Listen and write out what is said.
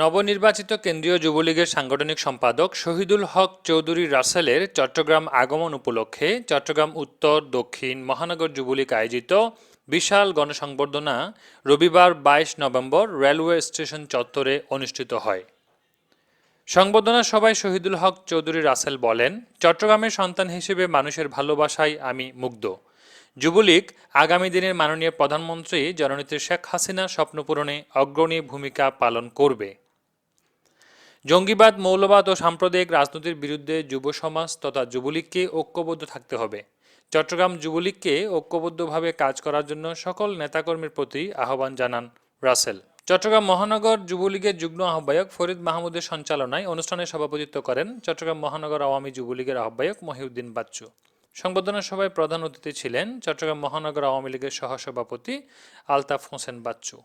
নবনির্বাচিত কেন্দ্রীয় যুবলীগের সাংগঠনিক সম্পাদক শহীদুল হক চৌধুরী রাসেলের চট্টগ্রাম আগমন উপলক্ষে চট্টগ্রাম উত্তর, দক্ষিণ মহানগর যুবলীগ আয়োজিত বিশাল গণসংবর্ধনা রবিবার বাইশ নভেম্বর রেলওয়ে স্টেশন চত্বরে অনুষ্ঠিত হয়। সংবর্ধনা সভায় শহীদুল হক চৌধুরী রাসেল বলেন, চট্টগ্রামের সন্তান হিসেবে মানুষের ভালোবাসায় আমি মুগ্ধ। যুবলীগ আগামী দিনের মাননীয় প্রধানমন্ত্রী জননেত্রী শেখ হাসিনা স্বপ্নপূরণে অগ্রণী ভূমিকা পালন করবে। জঙ্গিবাদ, মৌলবাদ ও সাম্প্রদায়িক রাজনীতির বিরুদ্ধে যুব সমাজ তথা যুবলীগকে ঐক্যবদ্ধ থাকতে হবে। চট্টগ্রাম যুবলীগকে ঐক্যবদ্ধভাবে কাজ করার জন্য সকল নেতাকর্মীর প্রতি আহ্বান জানান রাসেল। চট্টগ্রাম মহানগর যুবলীগের যুগ্ম আহ্বায়ক ফরিদ মাহমুদের সঞ্চালনায় অনুষ্ঠানে সভাপতিত্ব করেন চট্টগ্রাম মহানগর আওয়ামী যুবলীগের আহ্বায়ক মহিউদ্দিন বাচ্চু। সংবর্ধনা সভায় প্রধান অতিথি ছিলেন চট্টগ্রাম মহানগর আওয়ামী লীগের সহসভাপতি আলতাফ হোসেন বাচ্চু।